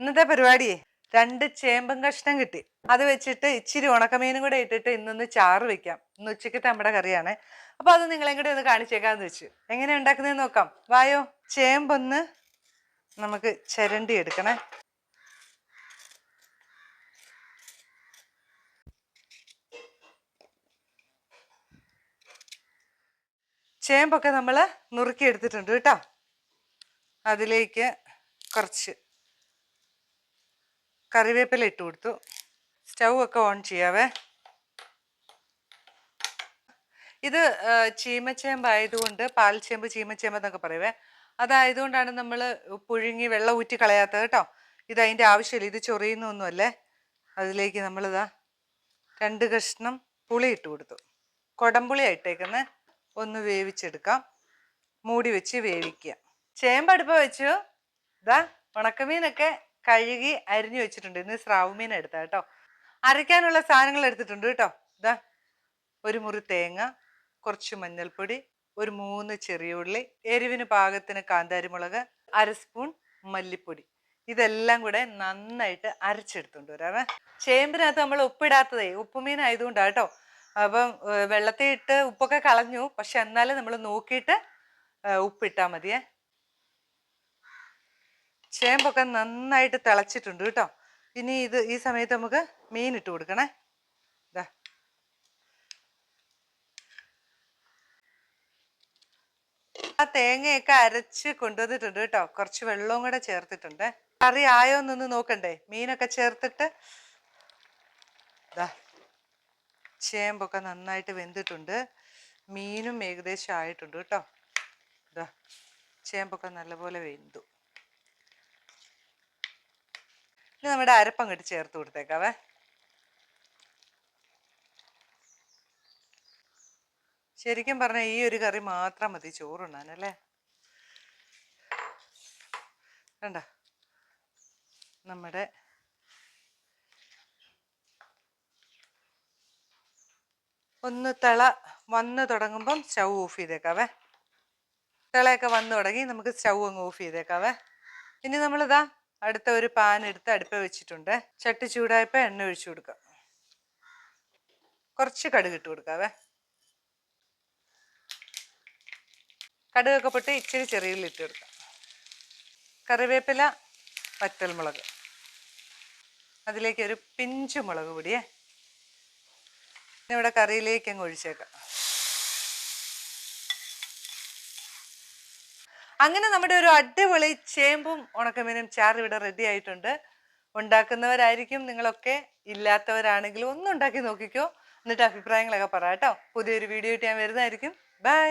ഇന്നത്തെ പരിപാടിയെ രണ്ട് ചേമ്പൻ കഷ്ണം കിട്ടി. അത് വെച്ചിട്ട് ഇച്ചിരി ഉണക്കമീനും കൂടെ ഇട്ടിട്ട് ഇന്നൊന്ന് ചാറ് വെക്കാം. ഇന്ന് ഉച്ചക്കത്തെ നമ്മുടെ കറിയാണ്. അപ്പൊ അത് നിങ്ങളെയും കൂടെ ഒന്ന് കാണിച്ചേക്കാന്ന് വെച്ചു. എങ്ങനെ ഉണ്ടാക്കുന്നതെന്ന് നോക്കാം. വായോ ചേമ്പൊന്ന് നമുക്ക് ചരണ്ടി എടുക്കണേ. ചേമ്പൊക്കെ നമ്മൾ നുറുക്കി എടുത്തിട്ടുണ്ട് കേട്ടോ. അതിലേക്ക് കുറച്ച് കറിവേപ്പില ഇട്ട് കൊടുത്തു. സ്റ്റൗ ഒക്കെ ഓൺ ചെയ്യാവേ. ഇത് ചീമച്ചേമ്പ് ആയതുകൊണ്ട് പാൽച്ചേമ്പ് ചീമച്ചേമ്പ് എന്നൊക്കെ പറയുവേ. അതായതുകൊണ്ടാണ് നമ്മൾ പുഴുങ്ങി വെള്ളം ഊറ്റി കളയാത്തത് കേട്ടോ. ഇത് അതിന്റെ ആവശ്യമില്ല. ഇത് ചൊറിയുന്നൊന്നുമല്ലേ? അതിലേക്ക് നമ്മളിതാ രണ്ട് കഷ്ണം പുളി ഇട്ട് കൊടുത്തു. കുടംപുളി ഇട്ടേക്കുന്നത് ഒന്ന് വേവിച്ചെടുക്കാം. മൂടി വെച്ച് വേവിക്കുക. ചേമ്പടുപ്പ് വെച്ചു. ഇതാ ഉണക്കമീനൊക്കെ കഴുകി അരിഞ്ഞു വെച്ചിട്ടുണ്ട്. ഇന്ന് സ്രാവ് മീൻ എടുത്താ കേട്ടോ. അരയ്ക്കാനുള്ള സാധനങ്ങൾ എടുത്തിട്ടുണ്ട് കേട്ടോ. ഇതാ ഒരു മുറി തേങ്ങ കുറച്ച് മഞ്ഞൾപ്പൊടി ഒരു മൂന്ന് ചെറിയ ഉള്ളി എരിവിന് പാകത്തിന് കാന്താരിമുളക് അര സ്പൂൺ മല്ലിപ്പൊടി. ഇതെല്ലാം കൂടെ നന്നായിട്ട് അരച്ചെടുത്തുകൊണ്ട് വരാവേ ചേമ്പിനകത്ത് നമ്മൾ ഉപ്പിടാത്തതേ ഉപ്പുമീൻ ആയതുകൊണ്ടാണ് കേട്ടോ. അപ്പം വെള്ളത്തിൽ ഇട്ട് ഉപ്പൊക്കെ കളഞ്ഞു. പക്ഷെ എന്നാലും നമ്മൾ നോക്കിയിട്ട് ഉപ്പിട്ടാൽ മതിയേ. ചേമ്പൊക്കെ നന്നായിട്ട് തിളച്ചിട്ടുണ്ട് കേട്ടോ. ഇനി ഇത് ഈ സമയത്ത് നമുക്ക് മീൻ ഇട്ട് കൊടുക്കണേ. ഇതാ ആ തേങ്ങയൊക്കെ അരച്ച് കൊണ്ടുവന്നിട്ടുണ്ട് കേട്ടോ. കുറച്ച് വെള്ളവും കൂടെ ചേർത്തിട്ടുണ്ട്. കറി ആയോ എന്നൊന്ന് നോക്കണ്ടേ? മീനൊക്കെ ചേർത്തിട്ട്. ദാ. ചേമ്പൊക്കെ നന്നായിട്ട് വെന്തിട്ടുണ്ട്. മീനും ഏകദേശം ആയിട്ടുണ്ട് കേട്ടോ. ഇതാ ചേമ്പൊക്കെ നല്ലപോലെ വെന്തു. ഇനി നമ്മുടെ അരപ്പം കിട്ടി ചേർത്ത് കൊടുത്തേക്കാവേ. ശരിക്കും പറഞ്ഞാൽ ഈ ഒരു കറി മാത്രം മതി ചോറുണ്ണാൻ അല്ലേ കണ്ട? നമ്മുടെ ഒന്ന് തിള വന്ന് തുടങ്ങുമ്പം സ്റ്റൗ ഓഫ് ചെയ്തേക്കാവേ. തിളയൊക്കെ വന്ന് തുടങ്ങി നമുക്ക് സ്റ്റൗ അങ്ങ് ഓഫ് ചെയ്തേക്കാവേ. ഇനി നമ്മളിതാ അടുത്ത ഒരു പാൻ എടുത്ത് അടുപ്പ വെച്ചിട്ടുണ്ട്. ചട്ടി ചൂടായപ്പോൾ എണ്ണ ഒഴിച്ചു കൊടുക്കാം. കുറച്ച് കടുക് ഇട്ട് കൊടുക്കാവേ. കടുകൊക്കെ പൊട്ടി ഇച്ചിരി ചെറിയ ഉള്ളി ഇട്ട് കൊടുക്കാം. കറിവേപ്പില വറ്റൽമുളക്. അതിലേക്ക് ഒരു പിഞ്ച് മുളക് പൊടിയേ. ഇവിടെ കറിയിലേക്ക് അങ്ങ് ഒഴിച്ചേക്കാം. അങ്ങനെ നമ്മുടെ ഒരു അടിപൊളി ചേമ്പും ഉണക്കമീനും ചാറ് ഇവിടെ റെഡി ആയിട്ടുണ്ട്. ഉണ്ടാക്കുന്നവരായിരിക്കും നിങ്ങളൊക്കെ ഇല്ലാത്തവരാണെങ്കിലും ഒന്നും ഉണ്ടാക്കി നോക്കിക്കോ. എന്നിട്ട് അഭിപ്രായങ്ങളൊക്കെ പറ കേട്ടോ. പുതിയൊരു വീഡിയോ ആയിട്ട് ഞാൻ വരുന്നതായിരിക്കും. ബൈ